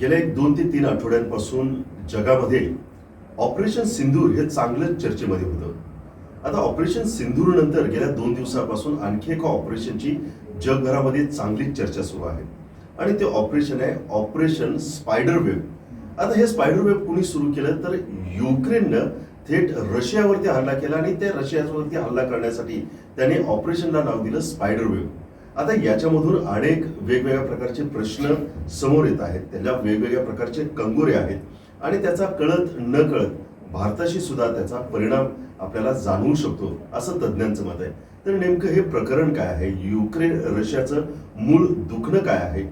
गेल्या एक दोन ते तीन आठवड्यांपासून जगामध्ये ऑपरेशन सिंदूर हे चांगलंच चर्चेमध्ये होतं. आता ऑपरेशन सिंदूर नंतर गेल्या दोन दिवसापासून आणखी एका ऑपरेशनची जगभरामध्ये चांगलीच चर्चा सुरू आहे. आणि ते ऑपरेशन आहे ऑपरेशन स्पायडर वेब. आता हे स्पायडर वेब कुणी सुरू केलं तर युक्रेननं थेट रशियावरती हल्ला केला आणि त्या रशियावरती हल्ला करण्यासाठी त्याने ऑपरेशनला नाव दिलं स्पायडर वेब. आता याच्यामधून अनेक वेगवेगळ्या प्रकारचे प्रश्न समोर येत आहेत. त्याला वेगवेगळ्या प्रकारचे कंगोरे आहेत. आणि त्याचा कळत न कळत भारताशी सुद्धा त्याचा परिणाम आपल्याला जाणवू शकतो असं तज्ज्ञांचं मत आहे. तर नेमकं हे प्रकरण काय आहे? युक्रेन रशियाचं मूळ दुखणं काय आहे?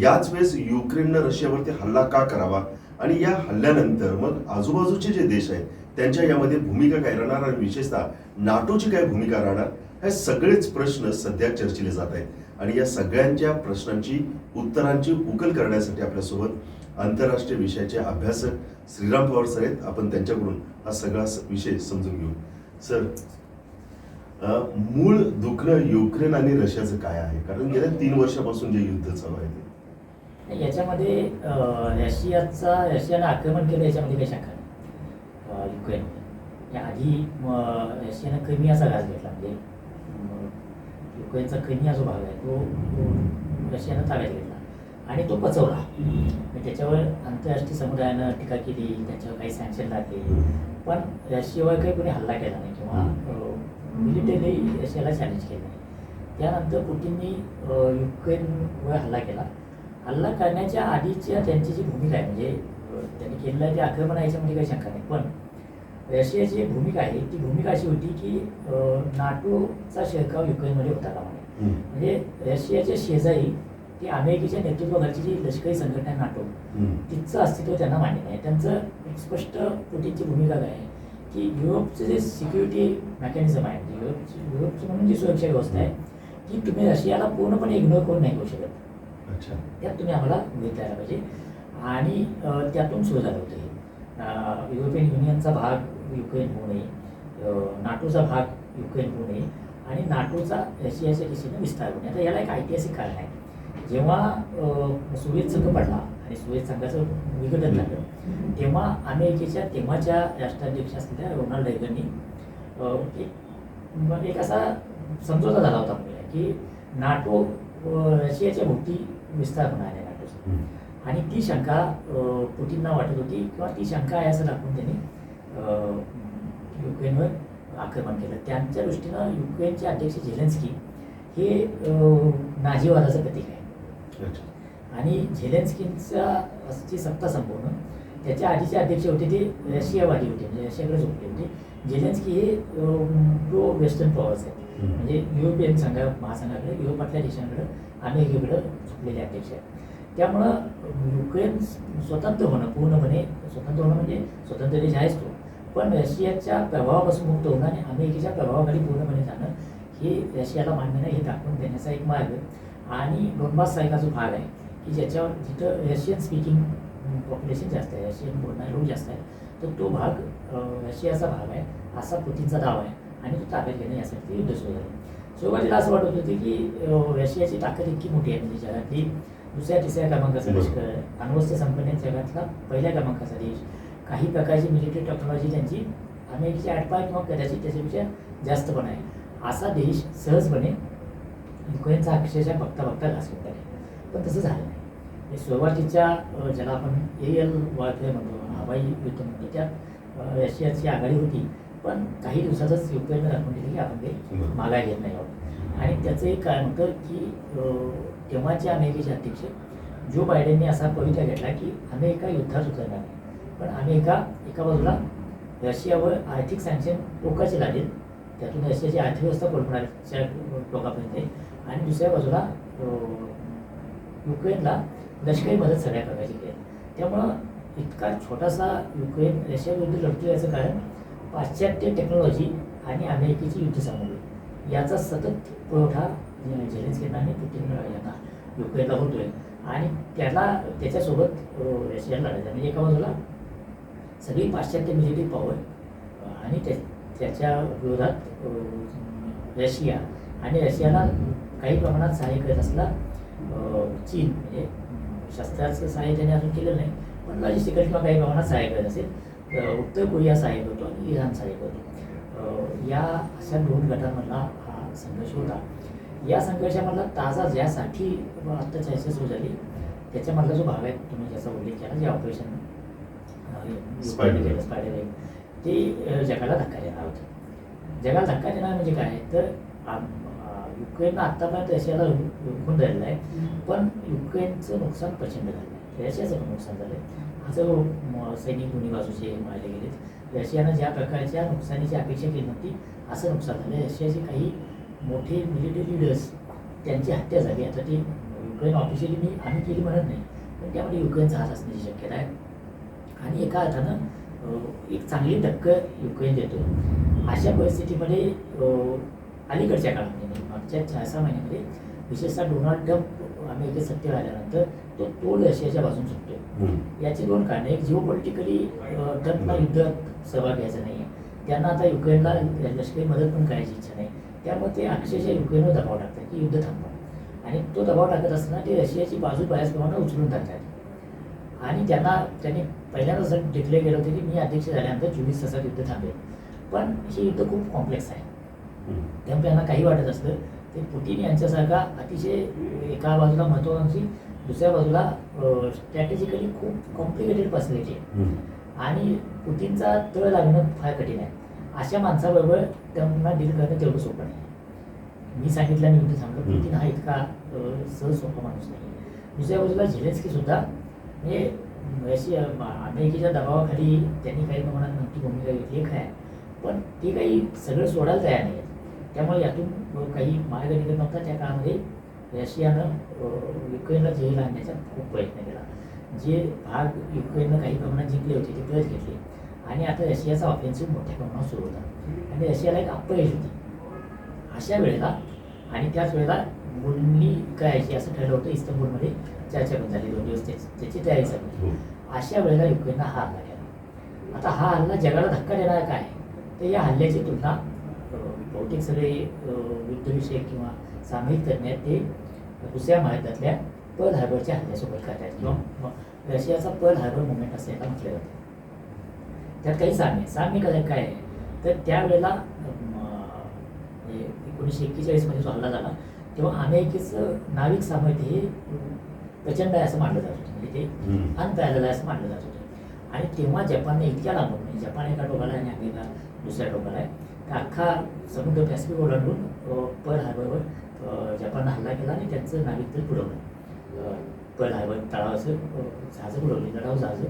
याच वेळेस युक्रेननं रशियावरती हल्ला का करावा? आणि या हल्ल्यानंतर मग आजूबाजूचे जे देश आहेत त्यांच्या यामध्ये भूमिका काय राहणार? आणि विशेषतः नाटोची काय भूमिका राहणार? हे सगळेच प्रश्न सध्या चर्चिले जात आहेत. आणि या सगळ्यांच्या प्रश्नांची उत्तरांची उकल करण्यासाठी आपल्यासोबत आंतरराष्ट्रीय विषयाचे अभ्यासक श्रीराम पवार सर आहेत. आपण त्यांच्याकडून हा सगळा विषय समजून घेऊ. सर मूळ दुखणं युक्रेन आणि रशियाचं काय आहे? कारण गेल्या तीन वर्षापासून जे युद्ध चालू आहे ते. याच्यामध्ये रशियाचा रशियानं आक्रमण केलं याच्यामध्ये काही शंका नाही. युक्रेन या आधी रशियानं क्रिमियाचा घास घेतला म्हणजे युक्रेनचा क्रिमिया जो भाग आहे तो रशियानं ताब्यात घेतला आणि तो पचवला त्याच्यावर आंतरराष्ट्रीय समुदायानं टीका केली त्याच्यावर काही सँक्शन लागले. पण रशियावर काही कोणी हल्ला केला नाही किंवा मिलिटरी रशियाला चॅलेंज केलं नाही. त्यानंतर पुतीननी अं, युक्रेनवर हल्ला केला. हल्ला करण्याच्या आधीच्या त्यांची जी भूमिका आहे म्हणजे त्यांनी केलेलं ते आक्रमण आहे याच्यामध्ये काही शंका नाही. पण रशियाची एक भूमिका आहे. ती भूमिका अशी होती की नाटोचा शिरकाव युक्रेनमध्ये होता हम्म. म्हणजे रशियाच्या शेजारी ती अमेरिकेच्या नेतृत्वाखालची जी लष्करी संघटना आहे नाटो. तिचं अस्तित्व त्यांना मान्य नाही. त्यांचं एक स्पष्ट पुटीची भूमिका काय आहे? की युरोपचं जे सिक्युरिटी मेकॅनिझम आहे म्हणजे युरोपची युरोपची म्हणून जी सुरक्षा व्यवस्था आहे ती तुम्ही रशियाला पूर्णपणे इग्नोर करून नाही करू शकत. त्यात तुम्ही आम्हाला घेता यायला पाहिजे. आणि त्यातून सुरू झालं होतं हे. युरोपियन युनियनचा भाग युक्रेन होऊ नये नाटोचा भाग युक्रेन होऊ नये आणि नाटोचा रशियाच्या दिशेने विस्तार होऊ नये आता याला एक ऐतिहासिक कारण आहे. जेव्हा सोव्हिएत संघ पडला आणि सोव्हिएत संघाचं विघटन झालं तेव्हा अमेरिकेच्या तेव्हाच्या राष्ट्राध्यक्ष असलेल्या रोनाल्ड रेगननी एक असा समझोता झाला होता म्हणजे की नाटो रशियाच्या भोवती विस्तार होणार आहे नाटोचा. आणि ती शंका अ, पुतीनना वाटत होती किंवा ती शंका आहे असं दाखवून त्यांनी युक्रेनवर आक्रमण केलं. त्यांच्या दृष्टीनं युक्रेनचे अध्यक्ष झेलेन्स्की हे नाझीवादाचं प्रतीक आहे. आणि झेलेन्स्कींचा ची सत्ता संपवणं त्याच्या आधीचे अध्यक्ष होते ते रशियावादी होते म्हणजे रशियाकडे झोपले होते. झेलेन्स्की हे प्रो वेस्टर्न पॉवर्स आहेत. म्हणजे युरोपियन संघ महासंघाकडे युरोपातल्या देशांकडे अमेरिकेकडे झुकलेले अध्यक्ष आहेत. त्यामुळं युक्रेन स्वतंत्र होणं पूर्णपणे स्वतंत्र होणं म्हणजे स्वतंत्र देश आहेच तो. पण रशियाच्या प्रभावापासून मुक्त होणं आणि अमेरिकेच्या प्रभावाखाली पूर्णपणे जाणं हे रशियाला मान्य नाही हे दाखवून देण्याचा एक मार्ग आणि डोनबास सारखा जो भाग आहे की ज्याच्यावर जिथं रशियन स्पीकिंग पॉप्युलेशन जास्त आहे रशियन बोलणारे लोक जास्त आहे तर तो भाग रशियाचा भाग आहे असा पुतीनचा दावा आहे आणि तो ताब्यात घेणं यासाठी ते युद्ध सुरू झालं सुरुवातीला असं वाटत होतं की रशियाची ताकद इतकी मोठी आहे म्हणजे जगातली दुसऱ्या तिसऱ्या क्रमांकाचा. लष्कर अण्वस्त्र संपन्न जगातला पहिल्या क्रमांकाचा देश काही प्रकारची मिलिटरी टेक्नॉलॉजी त्यांची अमेरिकेची आठपाय किंवा कदाचित त्याच्यापेक्षा जास्त पण आहे. असा देश सहजपणे युक्रेनचा अक्षरशः बघता बघता घास घेऊन टाकेल पण तसं झालं नाही. हे सुरुवातीच्या ज्याला आपण एरियल वॉरफेअर म्हणतो हवाई युद्ध म्हणतो त्यात रशियाची आघाडी होती. पण काही दिवसातच युक्रेननं दाखवून दिली की आपण बरं. मागाय घेत नाही आहोत. आणि त्याचं एक कारण होतं की तेव्हाचे अमेरिकेचे अध्यक्ष जो बायडेनने असा पवित्रा घेतला की अमेरिका युद्धात उतरणार नाही. पण अमेरिका एका बाजूला रशियावर आर्थिक सँक्शन टोकाचे लागेल. त्यातून रशियाची अर्थव्यवस्था पडणारच्या टोकापर्यंत. आहे आणि दुसऱ्या बाजूला युक्रेनला लष्करी मदत सगळ्या प्रकारची केली. त्यामुळं इतका छोटासा युक्रेन रशियाविरुद्ध लढतो याचं कारण पाश्चात्य टेक्नॉलॉजी आणि अमेरिकेची युद्ध सामुग्री. याचा सतत पुरवठा झेलेन्स्कींना आणि पुतीन यांना युक्रेनला होतोय. आणि त्याला त्याच्यासोबत रशियाला लढायचं. म्हणजे एका बाजूला सगळी पाश्चात्य मिलिटरी पॉवर आणि त्या त्याच्या विरोधात रशिया आणि रशियाला काही प्रमाणात सहाय्य करत असला चीन म्हणजे शस्त्राचं सहाय्य त्याने अजून केलेलं नाही पण लॉजिस्टिकल किंवा काही प्रमाणात सहाय्य करत असेल उत्तर कोरिया सहाय्य करतो आणि इराण सहाय्य करतो. या अशा दोन गटांमधला हा संघर्ष होता. या संघर्षामधला ताजा ज्यासाठी आत्ता चर्चा सुरू झाली त्याच्यामधला जो भाग आहे तुम्ही ज्याचा उल्लेख केला जे ऑपरेशन स्पायडर ते जगाला धक्का देणार होतं. जगाला धक्का देणार म्हणजे काय? तर युक्रेननं आत्तापर्यंत रशियाला रोखून धरलं आहे. पण युक्रेनचं नुकसान प्रचंड झालं आहे. रशियाचं पण नुकसान झालं आहे. म- सैनिक दोन्ही बाजूचे मारले गेलेत. रशियानं ज्या प्रकारच्या नुकसानीची अपेक्षा केली नव्हती असं नुकसान झालं. रशियाचे काही मोठे मिलिटरी लिडर्स त्यांची हत्या झाली. आता ती युक्रेन ऑफिशियली मी आम्ही केली म्हणत नाही. पण त्यामध्ये युक्रेनचा हात असण्याची शक्यता आहे. आणि एका अर्थानं एक चांगली टक्कर युक्रेन देतो अशा परिस्थितीमध्ये अलीकडच्या काळामध्ये म्हणजे मागच्या चार सहा महिन्यामध्ये विशेषतः डोनाल्ड ट्रम्प अमेरिकेत सत्तेवर आल्यानंतर तो तोल रशियाच्या बाजून सुटतो. याची दोन कारणे एक जिओ पॉलिटिकली ट्रम्पला युद्धात सहभाग घ्यायचा नाही आहे त्यांना आता युक्रेनला लष्करी मदत पण करायची इच्छा नाही. त्यामुळे ते अक्षरशः युक्रेनवर दबाव टाकतात की युद्ध थांबवा. आणि तो दबाव टाकत असताना ते रशियाची बाजू बऱ्याच प्रमाणात उचलून टाकतात. आणि त्यांना त्यांनी पहिल्यांदा असं डिक्लेअर केलं होतं की मी अध्यक्ष झाल्यानंतर चोवीस तासात युद्ध थांबेल. पण हे युद्ध खूप कॉम्प्लेक्स आहे. त्यामुळे यांना काही वाटत असतं. ते पुतीन यांच्यासारखा अतिशय एका बाजूला महत्त्वाकांक्षी दुसऱ्या बाजूला स्ट्रॅटेजिकली खूप कॉम्प्लिकेटेड पर्सनॅलिटी आहे. आणि पुतीनचा तळ लागणं फार कठीण आहे. अशा माणसाबरोबर त्यांना डील करणं तेवढं सोपं नाही. मी सांगितलं मी युद्ध थांबलं. हम्म. पुतीन हा इतका सहज सोपा माणूस नाही. दुसऱ्या बाजूला झेलेन्स्की सुद्धा म्हणजे रशिया अमेरिकेच्या दबावाखाली त्यांनी काही प्रमाणात मोठी भूमिका घेतली आहे पण ते काही सगळं सोडायला तयार नाही त्यामुळे यातून काही मार्ग निघत नव्हता त्या काळामध्ये रशियानं अ, युक्रेनला झेल आणण्याचा खूप प्रयत्न केला. जे भाग युक्रेननं काही प्रमाणात जिंकले होते ते परत घेतले. आणि आता रशियाचा ऑफेन्सिव्ह मोठ्या प्रमाणात सुरू होता. आणि रशियाला एक अपयश होती. अशा वेळेला आणि त्याच वेळेला बोलणी करायची असं ठरलं होतं इस्तंबूलमध्ये. चर्चा पण झाली दोन दिवस त्याची त्याची तयारी झाली. हो. अशा वेळेला युक्रेनला हा हल्ला केला आता हा हल्ला जगाला धक्का देणारा काय? तर या हल्ल्याची तुलना बहुतेक सगळे युद्धविषयक किंवा सामयिक आहेत ते दुसऱ्या महायुद्धातल्या पर्ल हार्बरच्या हल्ल्यासोबत करतात. किंवा रशियाचा पर्ल हार्बर मुवमेंट असं याला म्हटलं जातं. त्यात काही साम्य. साम्य काय काय आहे? तर त्यावेळेला म्हणजे एकोणीसशे एक्केचाळीसमध्ये जो हल्ला झाला तेव्हा अमेरिकेचं नाविक सामर्थ्य हे प्रचंड आहे असं मानलं जात होतं. म्हणजे ते. अनपॅरल आहे असं मानलं जात होतं. आणि तेव्हा जपानने इतक्या लांबून म्हणजे जपान एका टोकाला आणि अमेरिका दुसऱ्या टोकाला आहे तर अख्खा समुद्र पॅसिफिक ओलांडून अं, पर्ल हार्बरवर जपाननं हल्ला केला आणि त्यांचं नाविक दल बुडवलं. अं, पर्ल हार्बर तळावाचं अं, जहाजं बुडवली लढाऊ जहाजं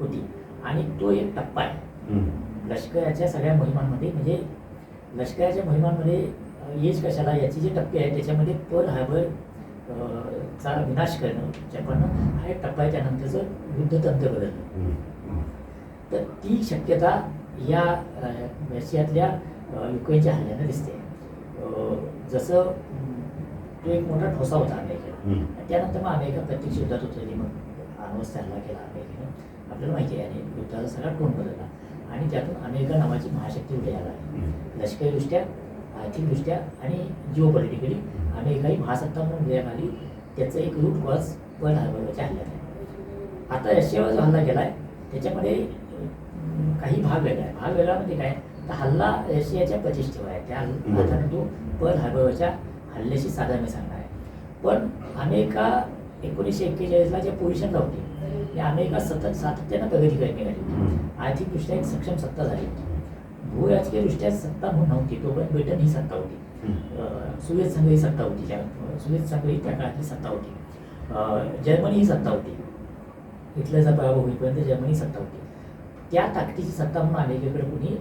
होती. आणि तो एक टप्पा आहे. लष्कराच्या सगळ्या मोहिमांमध्ये म्हणजे लष्कराच्या मोहिमांमध्ये येज कशाला याचे जे टप्पे आहेत त्याच्यामध्ये पर्ल हार्बर चा विनाश करणं जपाननं हा एक टप्पा आहे त्यानंतरचं युद्धतंत्र बदललं. तर ती शक्यता या रशियातल्या युक्रेनच्या हल्ल्यानं दिसते. जसं तो एक मोठा ठोसा होता अमेरिकेला. त्यानंतर मग अमेरिका प्रत्यक्ष युद्धात उतरली. मग अण्वस्त्र हल्ला केला अमेरिकेनं. आपल्याला माहिती आहे आणि युद्धाचा सगळा टोन बदलला. आणि त्यातून अमेरिका नावाची महाशक्ती उदयाला आली. लष्करीदृष्ट्या आर्थिकदृष्ट्या आणि जिओ पॉलिटिकली अमेरिका ही महासत्ता म्हणून उदयाला आली. त्याचं एक रूट कॉज पर्ल हार्बरच्या हल्ल्यात आहे. आता रशियावर जो हल्ला केला आहे त्याच्यामध्ये काही भाग वेगळा आहे. भाग वेगळा म्हणजे काय? तर हल्ला रशियाच्या प्रतिष्ठेवर आहे. त्या. अर्थानं तो पर्ल हार्बरच्या हल्ल्याशी साधा मी सांगणार आहे. पण अमेरिका एकोणीसशे एक्केचाळीसला ज्या पोझिशनला होती त्या अमेरिका सतत सातत्यानं प्रगती करत निघाली. आर्थिकदृष्ट्या एक सक्षम सत्ता झाली. होती भूराजकीयदृष्ट्या सत्ता तोपर्यंत ब्रिटन ही सत्ता होती सुवेज संघ ही सत्ता होती सुवेज संघ ही त्या काळातली सत्ता होती जर्मनी ही सत्ता होती हिटलरचा पराभव होईपर्यंत जर्मनी सत्ता होती त्या ताकदीची सत्ता म्हणून अमेरिकेकडे कोणी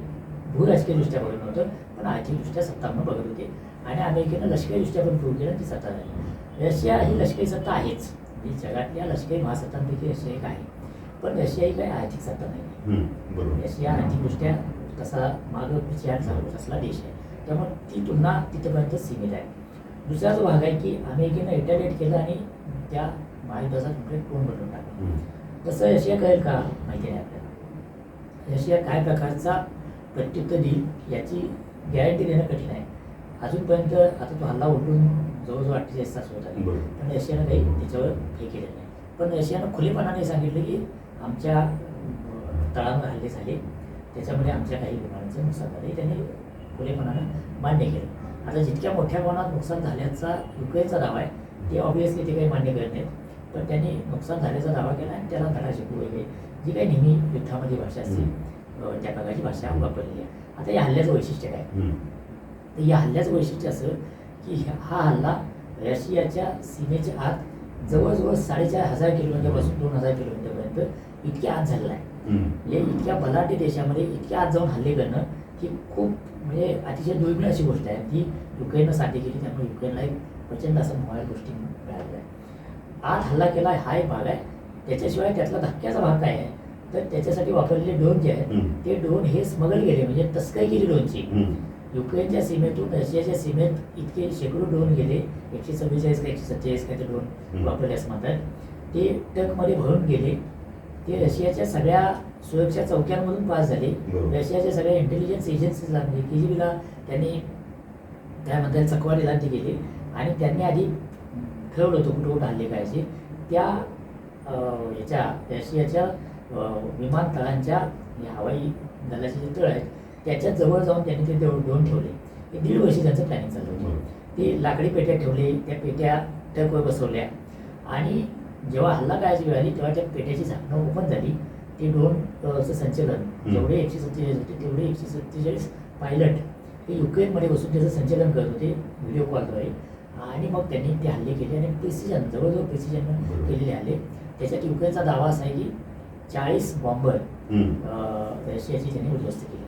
भूराजकीयदृष्ट्या बघत नव्हतं पण आर्थिकदृष्ट्या सत्ता म्हणून बघत होते आणि अमेरिकेनं लष्करीदृष्ट्या पण प्रूव्ह केलं ती सत्ता झाली रशिया ही लष्करी सत्ता आहेच म्हणजे जगातल्या लष्करी महासत्तांपैकी रशिया एक आहे पण रशिया ही काही आर्थिक सत्ता नाही रशिया आर्थिकदृष्ट्या तसा मागं पिछाड झाला असला देश आहे. त्यामुळे ती तुलना तिथपर्यंत सीमित आहे. दुसरा जो भाग आहे की अमेरिकेनं रिटॅलिएट केलं आणि त्या महायुद्धाचा कंप्लीट टोन बदलून टाकला. तसं रशिया करेल का? माहिती नाही आपल्याला. रशिया काय प्रकारचा प्रत्युत्तर देईल याची गॅरंटी देणं कठीण आहे. अजूनपर्यंत आता तो हल्ला उलटून जवळजवळ अठ्ठेचाळीस तास होत आहे. पण रशियानं काही त्याच्यावर हे केलेलं नाही. पण रशियानं खुलेपणाने सांगितलं की आमच्या तळावर हल्ले झाले. त्याच्यामुळे आमच्या काही विमानांचं नुकसान झालं. हे त्यांनी खुलेपणानं मान्य केलं. आता जितक्या मोठ्या प्रमाणात नुकसान झाल्याचा युक्रेनचा दावा आहे ते ऑब्विसली ते काही मान्य करत नाहीत. पण त्यांनी नुकसान झाल्याचा दावा केला आणि त्याला धडा शिकू वगैरे जी काही नेहमी युद्धामध्ये भाषा असते त्या प्रकारची भाषा वापरलेली आहे. आता या हल्ल्याचं वैशिष्ट्य काय. तर या हल्ल्याचं वैशिष्ट्य असं की हा हल्ला रशियाच्या सीमेच्या आत जवळजवळ साडेचार हजार किलोमीटरपासून दोन हजार किलोमीटरपर्यंत इतक्या आत झालेला आहे. म्हणजे इतक्या बलाढ्य देशामध्ये इतक्या आत जाऊन हल्ले करणं ही खूप म्हणजे अतिशय दुर्मिळ अशी गोष्ट आहे. ती युक्रेननं साध्य केली त्यामुळे युक्रेनला एक प्रचंड असं मोबाईल गोष्टी मिळालेल्या आहे. आत हल्ला केला हा एक भाग आहे. त्याच्याशिवाय त्यातला धक्क्याचा भाग काय आहे? तर त्याच्यासाठी वापरलेले ड्रोन जे आहेत. ते ड्रोन हे स्मगल केले म्हणजे तस्करी केली ड्रोनची. युक्रेनच्या सीमेतून रशियाच्या सीमेत इतके शेकडो ड्रोन गेले एकशे चव्वेचाळीस का एकशे सत्तेचाळीस काय ते ड्रोन. वापरले असं म्हणतात ते ट्रकमध्ये भरून गेले. ते रशियाच्या सगळ्या सुरक्षा चौक्यांमधून पास झाले. रशियाच्या सगळ्या इंटेलिजन्स एजन्सीजला म्हणजे के जी बीला त्यांनी काय म्हणतात चकवाडीला ते गेले. आणि त्यांनी आधी ठरवलं होतं कुठं कुठं हल्ले करायचे. त्या अं, याच्या रशियाच्या विमानतळांच्या हवाई दलाचे जे तळ आहेत त्याच्याजवळ जाऊन त्यांनी ते देऊन ठेवले. हे दीड वर्षी त्यांचं प्लॅनिंग चाललं होतं. ते लाकडी पेट्या ठेवले त्या पेट्या ट्रकवर बसवल्या. आणि जेव्हा हल्ला करायची वेळ आली तेव्हा त्या पेट्याची झाकणं ओपन झाली ते ड्रोन संचलन. जेवढे एकशे सत्तेचाळीस होते तेवढे एकशे सत्तेचाळीस पायलट हे युक्रेनमध्ये बसून त्याचं संचलन करत होते व्हिडिओ कॉलद्वारे आणि मग त्यांनी ते हल्ले केले आणि प्रिसिजन जवळजवळ प्रिसिजन. केलेले हल्ले त्याच्यात युक्रेनचा दावा असा आहे की चाळीस बॉम्बर. रशियाची त्यांनी उद्ध्वस्त केली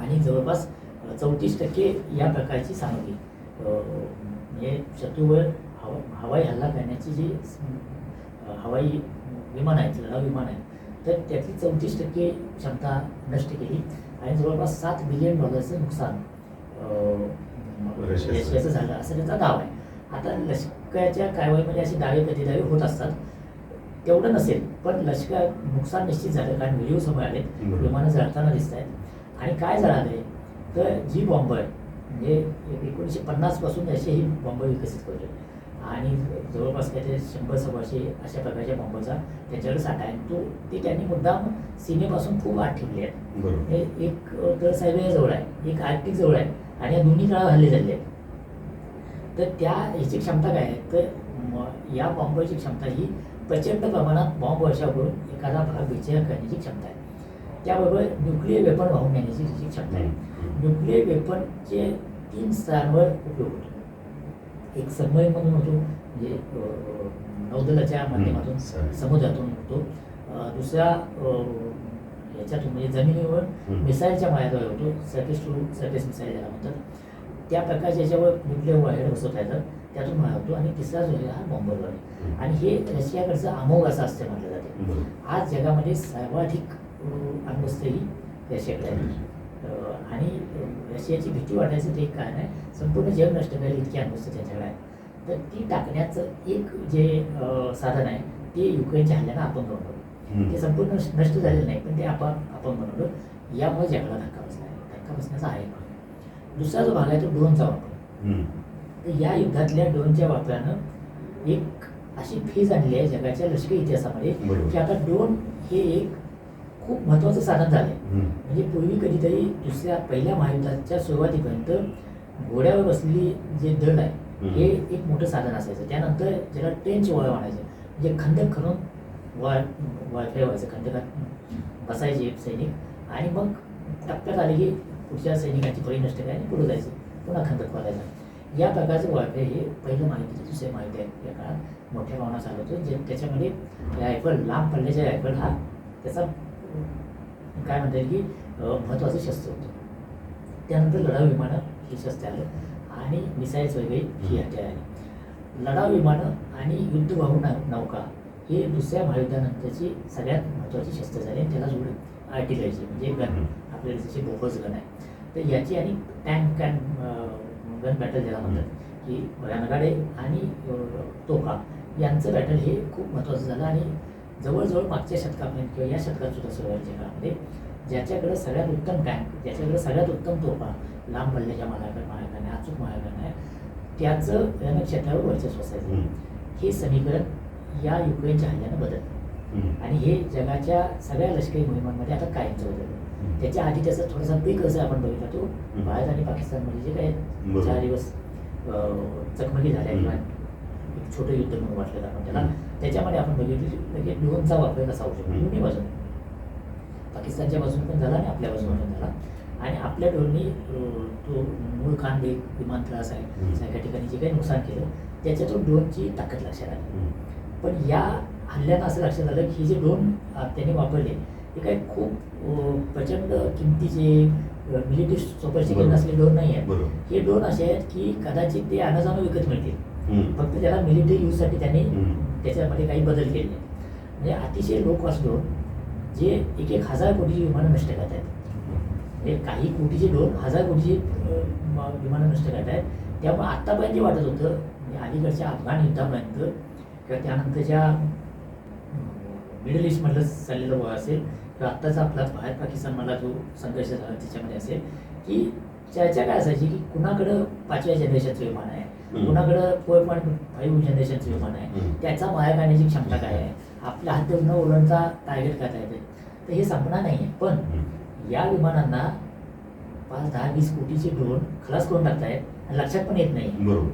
आणि जवळपास चौतीस टक्के या प्रकारची सामग्री म्हणजे शत्रूवर हवा हवाई हल्ला करण्याची जी हवाई विमान आहेत लढाऊ विमान आहेत तर त्यातली चौतीस टक्के क्षमता नष्ट केली आणि जवळपास सात बिलियन डॉलरचं नुकसान रशियाचं. झालं. असं त्याचा दावा आहे. आता लष्कराच्या कारवाईमध्ये असे दावे प्रतिदावे होत असतात. तेवढं नसेल पण लष्कर नुकसान निश्चित झालं कारण व्हिडिओ समोर आले. विमानं जळताना दिसत आहेत आणि काय जळालंय? तर जी बॉम्बर म्हणजे एकोणीसशे पन्नासपासून असे ही बॉम्बर विकसित करतो आणि जवळपास काय ते शंभर सव्वाशे अशा प्रकारच्या बॉम्बरचा त्याच्याकडे साठा आहे. तो ते त्यांनी मुद्दाम सीमेपासून खूप आत ठेवले आहेत. हे एक तर सायबेरिया जवळ आहे एक आर्टिक जवळ आहे आणि या दोन्ही काळात हल्ले झाले आहेत. तर त्या ह्याची क्षमता काय आहे? तर या बॉम्बची क्षमता ही प्रचंड प्रमाणात बॉम्ब वर्षाव करून एखादा भाग विजय करण्याची क्षमता आहे. त्याबरोबर न्यूक्लिअर वेपन वाहून नेण्याची क्षमता आहे. न्यूक्लिअर वेपनचे तीन स्तरांवर उपयोग होतो. एक सबमरीनमधून होतो म्हणजे नौदलाच्या माध्यमातून. समुद्रातून होतो. दुसरा याच्यातून म्हणजे जमिनीवर. मिसाईलच्या मार्गावर होतो सरफेस टू सरफेस मिसाईल ज्याला म्हणतात त्या प्रकारच्या याच्यावर न्यूक्लिअर वॉरहेड बसवता येतात त्यातून मारा होतो. आणि तिसरा जो आहे हा बॉम्बरवर आहे आणि हे रशियाकडचं अमोघ असं असते म्हटलं जाते. आज जगामध्ये सर्वाधिक अण्वस्त्र ही रशियाकडे आहे. आणि रशियाची भीती वाटायचं ते एक कारण आहे संपूर्ण जग नष्ट करेल इतकी अण्वस्त्र त्याच्याकडे आहे तर ती टाकण्याचं एक जे साधन आहे ते युक्रेनच्या हल्ल्यानं आपण बनवलं. ते संपूर्ण नष्ट- झालेलं नाही पण ते आपण आपण बनवलं यामुळे जगाला धक्का बसला आहे धक्का बसण्याचा आहे दुसरा जो भाग आहे तो ड्रोनचा वापर. तर या युद्धातल्या ड्रोनच्या वापरानं एक अशी फीज आणली आहे जगाच्या लष्करी इतिहासामध्ये. की आता ड्रोन हे एक खूप महत्त्वाचं साधन झालं आहे. म्हणजे पूर्वी कधीतरी दुसऱ्या पहिल्या महायुद्धाच्या सुरुवातीपर्यंत घोड्यावर बसलेली जे दल आहे. हे एक मोठं साधन असायचं. त्यानंतर ज्याला ट्रेनची वळ म्हणायचं. म्हणजे खंदक खणून वाय वायफाय व्हायचं. खंदकात बसायचे सैनिक आणि मग टप्प्यात आले की पुढच्या सैनिकांची फळी नष्ट करायची पुढे जायचं. पुन्हा खंदक खोदायचा या प्रकारचं वायफाय हे पहिलं माहिती दुसरे माहिती आहे या काळात मोठ्या प्रमाणात चालू होतं. जे त्याच्यामध्ये रायफल लांब पल्ल्याच्या रायफल हा त्याचा काय म्हणता येईल की महत्त्वाचं शस्त्र होतं. त्यानंतर लढाऊ विमानं हे शस्त्र आलं आणि मिसाईल्स वगैरे ही हत्यार आली लढाऊ विमानं आणि युद्धवाहू नौ- नौका हे दुसऱ्या महायुद्धानंतरची सगळ्यात महत्त्वाची शस्त्र झाली आणि त्याला जोडून आर्टिलरीची म्हणजे गन. आपल्याला जसे बोफर्स गन आहे. तर याची आणि टँक अँड गन बॅटल ज्याला म्हणतात की रणगाडे आणि तोफा यांचं बॅटल हे खूप महत्त्वाचं झालं आणि जवळजवळ मागच्या शतकापर्यंत किंवा या शतकात सुद्धा सुरुवातीच्या काळामध्ये ज्याच्याकडे सगळ्यात उत्तम टँक ज्याच्याकडे सगळ्यात उत्तम तोफा लांब पल्ल्याच्या मार्गाने मार्गाने अचूक आहे त्याचं रणक्षेत्रावर वर्चस्व असायचं. हे समीकरण या युक्रेनच्या हल्ल्यानं बदललं. आणि हे जगाच्या सगळ्या लष्करी मोहिमांमध्ये आता कायमचं बदललं त्याच्या आधी त्याचा थोडासा पीक असं आपण बघितला तो भारत आणि पाकिस्तानमध्ये जे काही बरोबर. चार दिवस चकमकी झाल्या. किंवा एक छोटं युद्ध म्हणून वाटलं आपण त्याला. त्याच्यामध्ये आपण बघितलं की ड्रोनचा वापर कसा होऊ शकतो. दोन्ही बाजूने पाकिस्तानच्या बाजूने पण झाला आणि आपल्या बाजूने पण झाला आणि आपल्या ड्रोननी तो मूळ खांदे विमानतळ हम्म. सारख्या ठिकाणी जे काही नुकसान केलं त्याच्यातून ड्रोनची ताकद लक्षात आली. पण या हल्ल्यानं असं लक्षात आलं की हे जे ड्रोन त्यांनी वापरले ते काही खूप प्रचंड किमतीचे मिलिटरी सोपस्टिकेट. नसलेले ड्रोन नाही आहेत. हे ड्रोन असे आहेत की कदाचित ते अनाजानं विकत मिळतील. फक्त त्याला मिलिटरी यूजसाठी त्यांनी. त्याच्यामध्ये काही बदल केले आहेत म्हणजे अतिशय लो कॉस्ट जे एक एक हजार कोटीची विमानं नष्ट करत आहेत म्हणजे काही कोटीचे ड्रोन हजार कोटीची विमानं नष्ट करत आहेत त्यामुळे आत्तापर्यंत जे वाटत होतं म्हणजे अलीकडच्या अफगाण युद्धापर्यंत किंवा त्यानंतरच्या मिडल ईस्टमधलं चाललेलं असेल किंवा आत्ताचा आपला भारत पाकिस्तानमधला जो संघर्ष झाला त्याच्यामध्ये असेल की चर्चा काय असायची की कुणाकडं पाचव्या जनरेशनचं विमान आहे? कुणाकडं फोर पॉईंट फाईव्ह जनरेशनचं विमान आहे. त्याचा माया करण्याची क्षमता काय आहे? आपल्या हात न ओलांडचा टार्गेट करता येते तर हे संपणार नाही. आहे पण. या विमानांना पाच दहा वीस कोटीचे ड्रोन खलास करून टाकतायत आणि लक्षात पण येत नाही.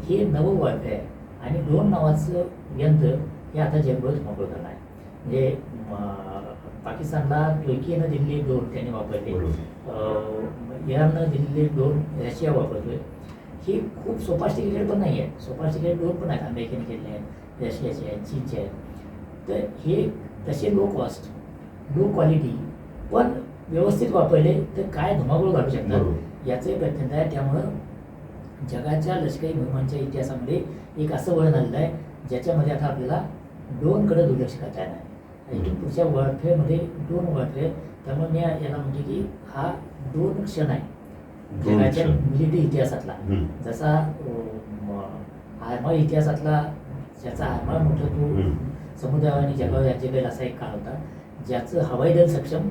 हे नवं वर्ग आहे आणि ड्रोन नावाचं यंत्र हे आता जगभर धुमाकूळ करणार आहे. म्हणजे पाकिस्तानला तुर्कीनं दिलेले ड्रोन त्यांनी वापरले. इराणनं दिलेले ड्रोन रशिया वापरतोय. हे खूप सोफास्टिकेटेड पण नाही आहेत सोफास्टिकेटेड ड्रोन पण आहेत अमेरिकेने आहेत रशियाचे आहेत चीनचे आहेत. तर हे तसे लो कॉस्ट लो क्वालिटी पण व्यवस्थित वापरले तर काय धुमाकूळ घालू शकतात? बरोबर. याचे प्रत्यंत आहे. त्यामुळं जगाच्या लष्करी मोहिमांच्या इतिहासामध्ये एक असं वळण आलेलं आहे ज्याच्यामध्ये आता आपल्याला ड्रोनकडे दुर्लक्ष करता येणार इथून पुढच्या वॉरफेअरमध्ये ड्रोन वॉरफेअर त्यामुळे मी याला म्हणते की हा ड्रोन क्षण आहे. जगाच्या. मिलिटरी इतिहासातला. जसा आरमार इतिहासातला ज्याचा आरमार मोठा तो. समुद्रावर आणि जगावर राज्य करेल असा एक काळ होता ज्याचं हवाई दल सक्षम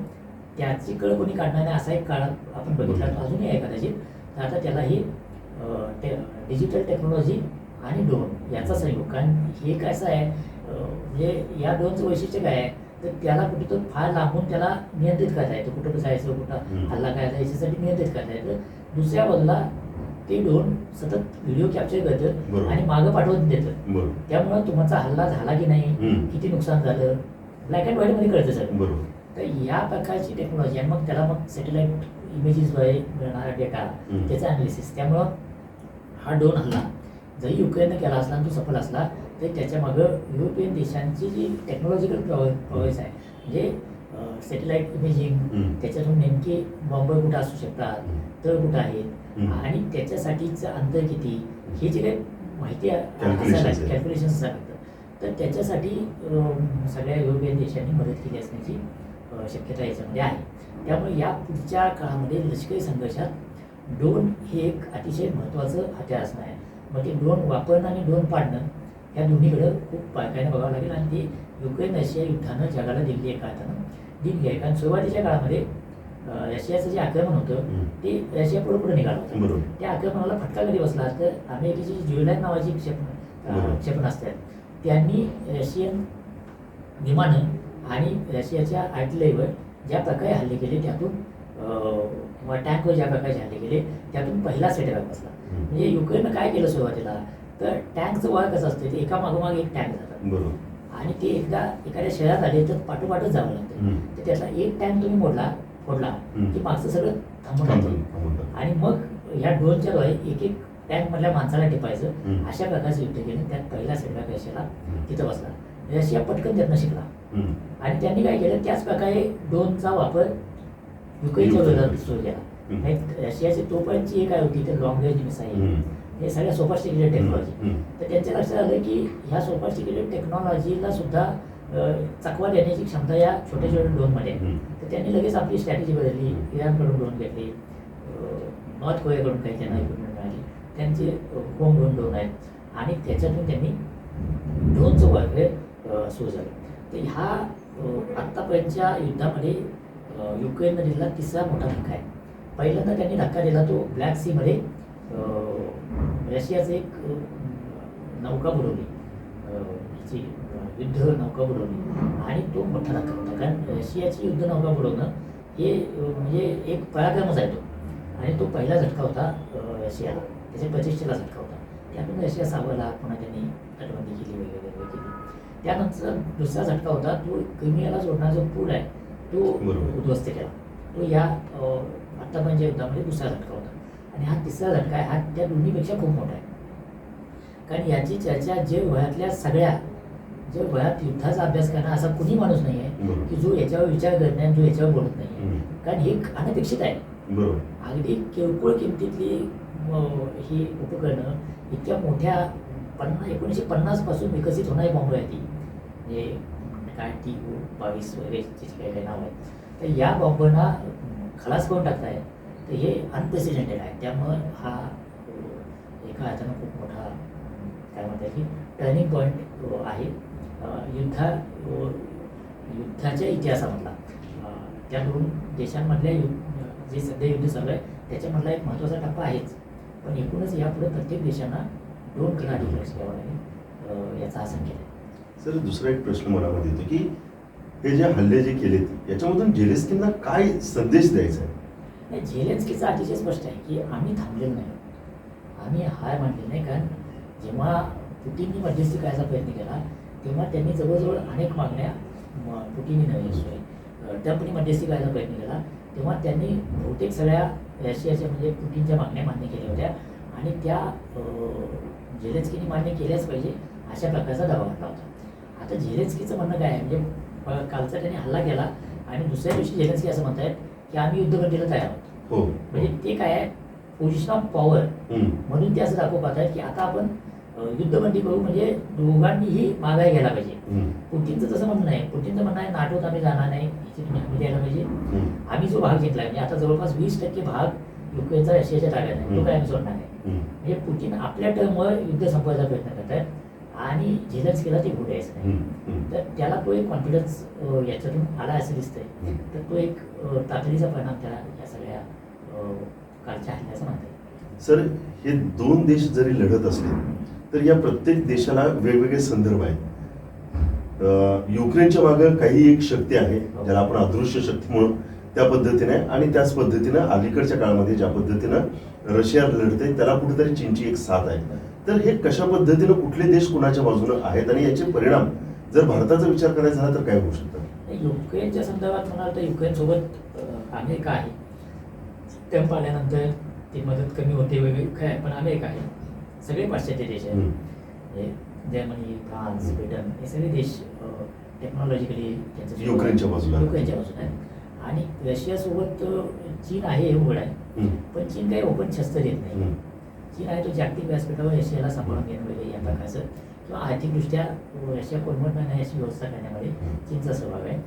त्याची कळ कोणी काढणार नाही असा एक काळ आपण बघितला. अजूनही आहे कदाचित तर आता त्याला ही डिजिटल टेक्नॉलॉजी आणि ड्रोन याचा संयोग कारण हे कसं आहे म्हणजे या ड्रोनचं वैशिष्ट्य काय आहे तर त्याला कुठे तो फार लांबून त्याला नियंत्रित करता येतं कुठं जायचं कुठं. हल्ला करायचा याच्यासाठी नियंत्रित करता येतं दुसऱ्या बाजूला ते ड्रोन सतत व्हिडिओ कॅप्चर करतं. आणि मागं पाठवत देतं त्यामुळं तुमचा हल्ला झाला की नाही. किती नुकसान झालं ब्लॅक अँड व्हाईटमध्ये कळतं सर तर या प्रकारची टेक्नॉलॉजी आणि मग त्याला मग सॅटेलाईट इमेजेसद्वारे मिळणारा डेटा. त्याचं अनालिसिस त्यामुळं हा ड्रोन हल्ला जरी युक्रेननं केला असला आणि तो सफल असला तरी त्याच्या मागं युरोपियन देशांची जी टेक्नॉलॉजिकल प्रॉग्रेस आहे म्हणजे सॅटेलाईट इमेजिंग. त्याच्यातून नेमके बॉम्ब कुठं असू शकतात. तळ कुठं आहेत. आणि त्याच्यासाठीचं अंतर किती हे जे काही माहिती असायला आहेत. कॅल्क्युलेशन्स असायला तर त्याच्यासाठी सगळ्या युरोपियन देशांनी मदत केली असण्याची शक्यता याच्यामध्ये आहे त्यामुळे या पुढच्या काळामध्ये लष्करी संघर्षात ड्रोन हे एक अतिशय महत्त्वाचं हत्यार असणार आहे मग ते ड्रोन वापरणं आणि ड्रोन पाडणं या दोन्हीकडं खूप बारकाईने बघावं लागेल आणि ते युक्रेन रशिया युद्धानं जगाला दिलेली एक अर्थानं दिली आहे कारण सुरुवातीच्या काळामध्ये रशियाचं जे आक्रमण होतं. ते रशिया पुढे पुढे निघालं होतं त्या आक्रमणाला फटका कधी बसला तर अमेरिकेची जी ज्युएलाईट नावाची क्षेपण. क्षेपणास्त्रे आहेत त्यांनी रशियन विमानं आणि रशियाच्या आर्टिलरीवर ज्या प्रकारे हल्ले केले त्यातून किंवा टँकवर ज्या प्रकारचे हल्ले केले त्यातून पहिला सेटबॅक बसला. म्हणजे युक्रेननं काय केलं सुरुवातीला तर टँकचं वार कसं असतं ते एका मागोमाग एक टँक जातात आणि ते एकदा एखाद्या शहरात आले तर पाठोपाठच जावं लागतं. तर त्यातला एक टँक तुम्ही मोडला फोडला. की मागचं सगळं थांबून. आणि मग या ड्रोनच्या द्वारे एक एक टँक मधल्या माणसाला टिपायचं. अशा प्रकारचं युद्ध केलं त्यात पहिला रशियाला हम्म. तिथं बसला रशिया पटकन त्यातनं शिकला. आणि त्यांनी काय केलं त्याच प्रकारे ड्रोनचा वापर युक्रेनच्या युक्रेन. विरोधात सुरू केला आणि रशियाची एक काय होती तर लॉंग रेंज मिसाईल. हे सगळ्या सोफास्टिकेटेड टेक्नॉलॉजी. तर त्यांच्या लक्षात आलं की ह्या सोफास्टिकेटेड टेक्नॉलॉजीला सुद्धा चकवा देण्याची क्षमता या छोट्या छोट्या ड्रोनमध्ये. तर त्यांनी लगेच आपली स्ट्रॅटेजी बदलली. इराणकडून ड्रोन घेतली. नॉर्थ कोरियाकडून काही त्यांना इक्विपमेंट मिळाली. त्यांचे होम ड्रोन ड्रोन आहेत. आणि त्याच्यातून त्यांनी ड्रोनचं वापर सुरू झालं. तर ह्या आत्तापर्यंतच्या युद्धामध्ये दिलेला तिसरा मोठा धक्का आहे. पहिल्यांदा त्यांनी धक्का दिला तो ब्लॅक सीमध्ये रशियाचं एक नौका बुडवली. युद्ध नौका बुडवली. आणि तो मोठा धक्का होता. कारण रशियाची युद्ध नौका बुडवणं हे म्हणजे एक पराक्रमच आहे तो. आणि तो पहिला झटका होता रशियाला. त्याच्या प्रतिष्ठेला झटका होता. त्यातून रशिया सावरला. पुन्हा त्यांनी तटबंदी केली वगैरे वगैरे केली. त्यानंतर दुसरा झटका होता. तो क्रिमियाला जोडणारा जो पूल आहे तो. उद्ध्वस्त केला. तो या अं, आत्तापर्यंतच्या युद्धामध्ये दुसरा झटका होता. आणि हा तिसरा झटका आहे हा त्या दोन्हीपेक्षा खूप मोठा आहे. कारण याची चर्चा जगभरातल्या सगळ्या जगभरात युद्धाचा अभ्यास करणारा असा कुणी माणूस नाही आहे की जो याच्यावर विचार करत नाही जो याच्यावर बोलत नाही. कारण हे अनपेक्षित आहे. अगदी किरकोळ किमतीतली ही उपकरणं इतक्या मोठ्या पन्नास एकोणीसशे पन्नासपासून विकसित होणारी बॉम्ब आहे ती. म्हणजे काय टी बावीस वगैरे काही काही नाव आहेत तर या बॉम्बांना खलास करून टाकताय तर हे अनप्रेसिडेंटेड आहे. त्यामुळं हा एका अर्थानं खूप मोठा काय म्हणतात की टर्निंग पॉईंट आहे. युद्धा युद्धाच्या इतिहासामधला. अं, त्या दोन देशांमधल्या युद्ध जे सध्या युद्ध चालू आहे त्याच्यामधला एक महत्त्वाचा टप्पा आहेच. पण एकूणच यापुढे प्रत्येक देशांना दोन कला लक्ष द्यावं लागेल. याचा हा संकेत आहे. सर दुसरा एक प्रश्न मनामध्ये येतो की हे जे हल्ले जे केलेत याच्यामधून जेलेस्कींना काय संदेश द्यायचा आहे? नाही झेलेन्स्कीचं अतिशय स्पष्ट आहे की आम्ही थांबलेलो नाही. आम्ही हार मानले नाही कारण जेव्हा पुटींनी मध्यस्थी करायचा प्रयत्न केला तेव्हा त्यांनी जवळजवळ अनेक मागण्या पुटींनी पुटीननी नव्हे ट्रम्पनी मध्यस्थी करायचा प्रयत्न केला. तेव्हा त्यांनी बहुतेक सगळ्या रशियाच्या म्हणजे पुटींच्या मागण्या मान्य केल्या होत्या. आणि त्या झेलेन्स्कीने मान्य केल्याच पाहिजे अशा प्रकारचा दबाव आणला होता. आता झेलेन्स्कीचं म्हणणं काय आहे? म्हणजे कालचा त्यांनी हल्ला केला आणि दुसऱ्या दिवशी झेलेन्स्की असं म्हणतायत की आम्ही युद्धबंदीला तयार आहोत. हो. म्हणजे ते काय आहे? Position of power. म्हणून ते असं दाखवू पाहतात की आता आपण युद्धबंदी करू म्हणजे दोघांनीही मागाय घ्यायला पाहिजे. पुतीनचं तसं म्हणणं आहे पुतीनचं म्हणणं आहे नाटोत आम्ही जाणार नाही द्यायला पाहिजे. आम्ही जो भाग घेतला म्हणजे आता जवळपास वीस टक्के भाग युक्रेनचा रशियाच्या ताब्यात आहे. तो काय आम्ही सोडणार नाही. हम्म. म्हणजे पुतीन आपल्या टर्मवर युद्ध संपवायचा प्रयत्न करत आहेत आणि झेलन्स्कीला ते पुढे यायचं नाही. तर त्याला तो एक कॉन्फिडन्स याच्यातून आला असं दिसतंय. तर तो एक तातडीचा परिणाम त्याला या सगळ्या अ, कालच्या हल्ल्याचा म्हणता येईल. सर हे दोन देश जरी लढत असले तर या प्रत्येक देशाला वेगवेगळे संदर्भ आहेत. युक्रेनच्या मागे काही एक शक्ती आहे ज्याला आपण अदृश्य शक्ती म्हणून त्या पद्धतीने आणि त्याच पद्धतीनं अलीकडच्या काळामध्ये ज्या पद्धतीनं रशिया लढते त्याला कुठेतरी चीनची एक साथ आहे. तर हे कशा पद्धतीनं कुठले देश कुणाच्या बाजूने आहेत आणि याचे परिणाम जर भारताचा विचार करायचा झाला तर काय होऊ शकतात युक्रेनच्या संदर्भात म्हणाल तर युक्रेनसोबत अ, अमेरिका आहे. ट्रम्प आल्यानंतर ती मदत कमी होते वगैरे काय पण अमेरिका आहे. सगळे पाश्चात्य देश आहेत. जर्मनी फ्रान्स ब्रिटन हे सगळे देश टेक्नॉलॉजिकली युक्रेनच्या बाजूला. युक्रेनच्या बाजूला आहे आणि रशियासोबत चीन आहे हे उघड आहे. पण चीन काही ओपन शस्त्र देत नाही. चीन आहे तो जागतिक व्यासपीठावर रशियाला सांभाळून घेणं वगैरे या प्रकारचं. किंवा आर्थिकदृष्ट्या रशिया कोलमडणार नाही अशी व्यवस्था करण्यामध्ये चीनचा सहभाग आहे.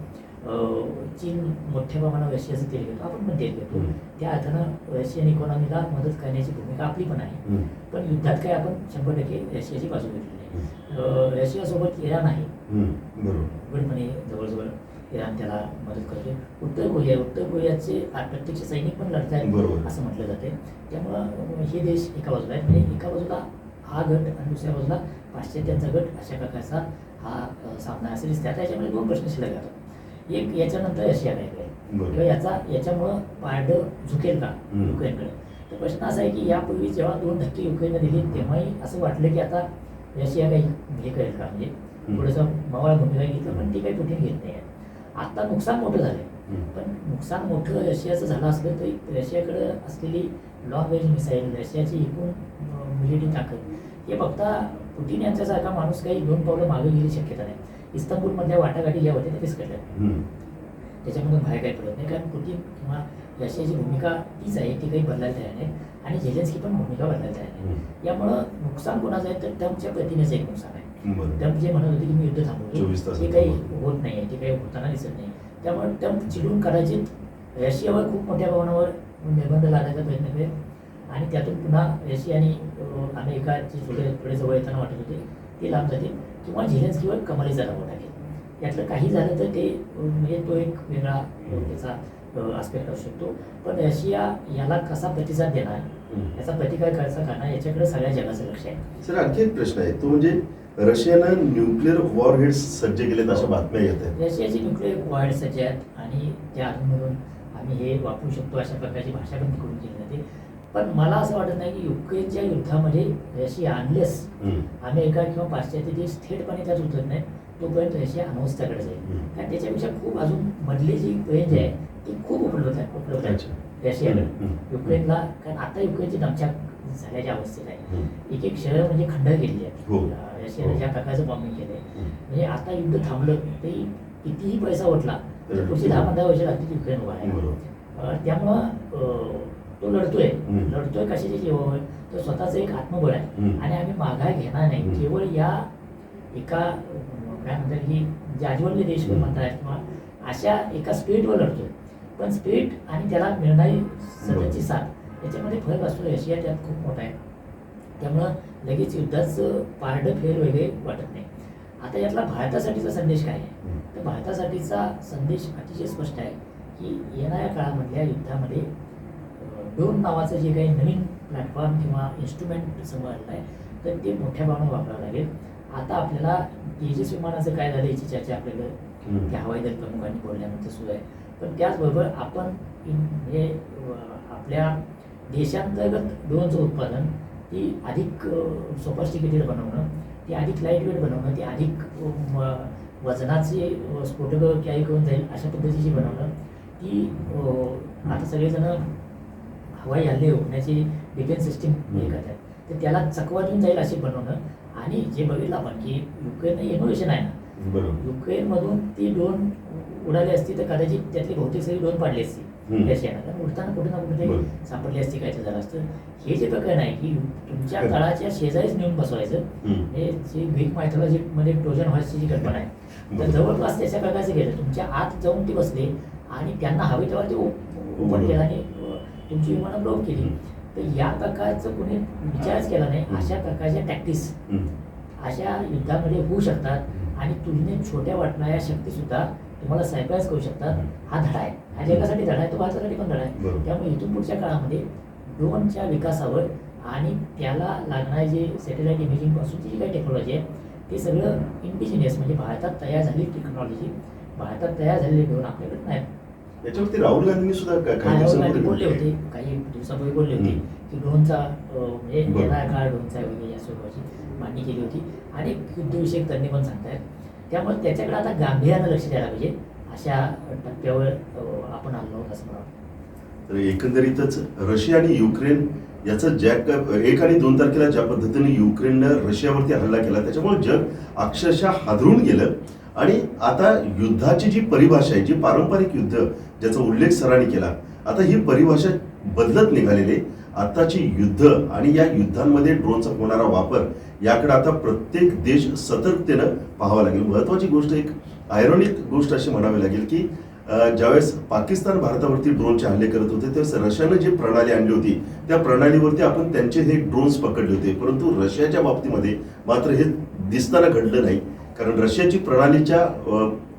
चीन मोठ्या प्रमाणावर रशियाचं तेल घेतो आपण पण तेल घेतो. त्या अर्थानं रशियन इकॉनॉमीला मदत करण्याची भूमिका आपली पण आहे. पण युद्धात काही आपण शंभर टक्के रशियाची बाजू घेतली नाही. रशियासोबत इराण आहे. बरोबर. जवळजवळ. इराण त्याला मदत करते उत्तर कोरिया उत्तर कोरियाचे प्रत्यक्ष सैनिक पण लढत. आहेत असं म्हटलं जाते त्यामुळं हे देश एका बाजूला आहेत म्हणजे एका बाजूला हा गट आणि दुसऱ्या बाजूला पाश्चात्यांचा गट अशा प्रकारचा हा सामना असे दिसते आता याच्यामध्ये दोन प्रश्न शिल्लक राहतात. एक याच्यानंतर रशिया काय. किंवा याचा याच्यामुळं पारडं झुकेल का. युक्रेनकडे? तर प्रश्न असा आहे की यापूर्वी जेव्हा दोन धक्के युक्रेनने दिले तेव्हाही असं वाटलं की आता रशिया काही हे करेल का? म्हणजे. थोडंसं मवाळ भूमिका घेतलं पण ती काही कुठे घेत नाही. आता नुकसान मोठं झालंय. हम्म. पण नुकसान मोठं रशियाचं झालं असलं तरी रशियाकडं असलेली लॉंग रेंज मिसाईल रशियाची एकूण मिलिटरी ताकद हे बघता पुतीन यांच्यासारखा माणूस काही दोन पावलं मागे गेली शक्यता नाही. इस्तांबूलमधल्या वाटाघाटी ज्या होत्या त्या फिसकटल्या. त्याच्यामधून बाहेर काही पडत नाही. कारण पुतीन किंवा रशियाची भूमिका तीच आहे ती काही बदलायला तयार नाही. आणि झेलेन्स्की पण भूमिका बदलायला तयार नाही. यामुळं नुकसान कोणाचं आहे? तर ट्रम्पच्या प्रतिमेचं एक नुकसान आहे. ट्रम्प जे म्हणत होते की मी युद्ध 24 थांबवतो ते काही. होत नाही ते काही होताना दिसत नाही त्यामुळे ट्रम्प चिडून कदाचित रशियावर खूप मोठ्या प्रमाणावर निर्बंध लादण्याचा प्रयत्न करेल. आणि त्यातून पुन्हा रशिया आणि अमेरिकाची थोडे थोडे जवळ येताना वाटत होते ते लांब जातील किंवा झेलेन्स्कीवर कमालीचा दबाव टाकेल. यातलं काही झालं तर ते म्हणजे तो एक वेगळा त्याचा आस्पेक्ट असू शकतो. पण रशिया याला कसा प्रतिसाद देणार. याचा प्रतिकार कसा करणार याच्याकडे सगळ्या जगाचं लक्ष आहे. सर आणखी एक प्रश्न आहे. तो म्हणजे रशियानं न्यूक्लिअर वॉर हेड्स सज्ज केलेत अशा बातम्या येत आहेत रशियाचे न्यूक्लिअर वॉर्ड सज्ज आहेत आणि त्या अधूनमधून आम्ही हे वापरू शकतो अशा प्रकारची भाषा पण तिकडून केली जाते पण मला असं वाटत नाही की युक्रेनच्या युद्धामध्ये रशिया अनलेस हम्म. अमेरिका किंवा पाश्चात्य देश थेटपणे त्यात उतरत नाही तोपर्यंत रशिया अनवस्थाकडे जाईल. कारण त्याच्यापेक्षा खूप अजून मधली जी रेंज आहे ती खूप उपलब्ध आहे उपलब्ध आहे. रशियाकडे. युक्रेनला कारण आता युक्रेनची दमछाक झाल्याच्या अवस्थेत आहे. एक एक शहर म्हणजे खंडर केलेली हो. रशियाने. ज्या प्रकारचं बॉम्बिंग केलंय. म्हणजे आता युद्ध थांबलं तरी कितीही पैसा उठला तर पुढची दहा पंधरा वर्ष लागतील युक्रेन उभा आहे त्यामुळं तो लढतोय. लढतोय कशाची जीवावर तर स्वतःचं एक आत्मबळ आहे. आणि आम्ही माघार घेणार नाही. केवळ या एका काय म्हणतात की जाज्वल्य देश. म्हणतात किंवा अशा एका स्पिरिटवर लढतोय पण स्पिरिट आणि त्याला मिळणारी सततची साथ याच्यामध्ये फरक असतो रशिया त्यात खूप मोठा आहे त्यामुळं लगेच युद्धाचं पारडं फेर वगैरे वाटत नाही. आता यातला भारतासाठीचा संदेश काय आहे? तर भारतासाठीचा संदेश अतिशय स्पष्ट आहे की येणाऱ्या काळामधल्या युद्धामध्ये ड्रोन नावाचं जे काही नवीन प्लॅटफॉर्म किंवा इन्स्ट्रुमेंट समोर आलेलं आहे तर ते मोठ्या प्रमाणात वापरावं लागेल. आता आपल्याला तेजस विमानाचं काय झालं याची चर्चा आपल्याला. त्या हवाई दल प्रमुखांनी बोलल्यानंतर सुरू आहे. पण त्याचबरोबर आपण म्हणजे आपल्या देशांतर्गत ड्रोनचं उत्पादन ती अधिक सोफास्टिकेटेड बनवणं ती अधिक लाइट वेट बनवणं ती अधिक वजनाचे स्फोटकं कॅरी करून जाईल अशा पद्धतीची बनवणं. ती आता सगळेजण हवाई हल्ले होण्याची डिफेन्स सिस्टीम हे हम्म. करत आहेत तर त्याला चकवा देऊन जाईल अशी बनवणं. आणि जे बघितलं आपण की युक्रेन इनोव्हेशन आहे ना. युक्रेनमधून ती ड्रोन उडाली असती तर कदाचित त्यातली बहुतेक सगळी ड्रोन पाडली असती. कारण उडताना कुठे ना कुठे सापडली असती काय झालं असतं हे जे प्रकरण आहे की तुमच्या तळाच्या शेजारीच नेऊन बसवायचं. हे जे ग्रीक मायथॉलॉजी मध्ये ट्रोजन हॉर्सची जी कल्पना आहे तर. जवळपास त्याच्या प्रकारचं गेलं तुमच्या आत जाऊन ते बसले आणि त्यांना हवे तेव्हा ते ओपन. केलं आणि तुमची विमानं ब्लॉक केली. तर या प्रकारचं कोणी विचारच केला नाही अशा प्रकारच्या टॅक्टिक्स हम्म. अशा युद्धामध्ये होऊ शकतात आणि तुलनेत छोट्या वाटणाऱ्या शक्ती सुद्धा तुम्हाला सरप्राईज करू शकतात हा धडा आहे. हा जगासाठी धडा आहे तो भारतासाठी पण धडा आहे. त्यामुळे इथून पुढच्या काळामध्ये ड्रोनच्या विकासावर आणि त्याला लागणारे जे सॅटेलाइट इमेजिंग पासूनची जी काही टेक्नॉलॉजी आहे ते सगळं इंडिजिनियस म्हणजे भारतात तयार झालेली टेक्नॉलॉजी भारतात तयार झालेले ड्रोन आपल्याकडे नाहीत याच्यावरती राहुल गांधींनी सुद्धा राहुल गांधी बोलले होते काही दिवसापूर्वी बोलले होते. की ड्रोनचा म्हणजे ड्रोनचा वगैरे या स्वरूपाची मांडणी केली होती. आणि युद्धविषयक तज्ञ पण सांगतायत त्यामुळे त्याच्याकडे आता गांभीर्यानं लक्ष द्यायला पाहिजे. अशा टप्प्यावर आपण आलो आहोत असं मला वाटतं. तर एकंदरीतच रशिया आणि युक्रेन याचा जॅक एक आणि दोन तारखेला ज्या पद्धतीने युक्रेननं रशियावरती हल्ला केला त्याच्यामुळे जग अक्षरशः हादरून गेलं. आणि आता युद्धाची जी परिभाषा आहे जी पारंपरिक युद्ध ज्याचा उल्लेख सरांनी केला आता ही परिभाषा बदलत निघालेली आहे. आताची युद्ध आणि या युद्धांमध्ये ड्रोनचा होणारा वापर याकडे आता प्रत्येक देश सतर्कतेनं पाहावा लागेल. महत्वाची गोष्ट एक आयरॉनिक गोष्ट अशी म्हणावी लागेल की ज्यावेळेस पाकिस्तान भारतावरती ड्रोनचे हल्ले करत होते त्यावेळेस रशियानं जी प्रणाली आणली होती त्या प्रणालीवरती आपण त्यांचे हे ड्रोन्स पकडले होते. परंतु रशियाच्या बाबतीमध्ये मात्र हे दिसताना घडलं नाही. कारण रशियाची प्रणालीच्या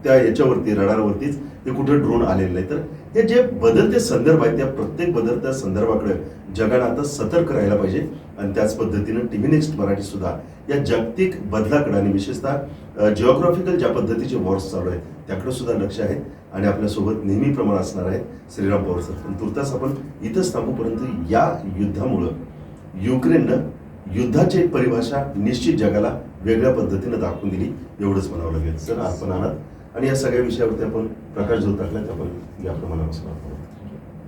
त्या याच्यावरती रडारवरतीच हे कुठे ड्रोन आलेलं नाही तर हे जे बदलते संदर्भ आहेत त्या प्रत्येक बदलत्या संदर्भाकडे जगानं आता सतर्क राहायला पाहिजे. आणि त्याच पद्धतीनं टी व्ही नेक्स्ट मराठी सुद्धा या जागतिक बदलाकडे आणि विशेषतः जिओग्राफिकल ज्या पद्धतीचे वॉर्स चालू आहेत त्याकडे सुद्धा लक्ष आहे. आणि आपल्यासोबत नेहमीप्रमाणे असणार आहेत श्रीराम पवार सर. पण तुर्तास आपण इथंच थांबू परंतु या युद्धामुळं युक्रेननं युद्धाची परिभाषा निश्चित जगाला वेगळ्या पद्धतीनं दाखवून दिली. एवढंच म्हणावं लागेल. सर आपण आणत आणि या सगळ्या विषयावरती आपण प्रकाश जो टाकला ते आपण याप्रमाणे आपण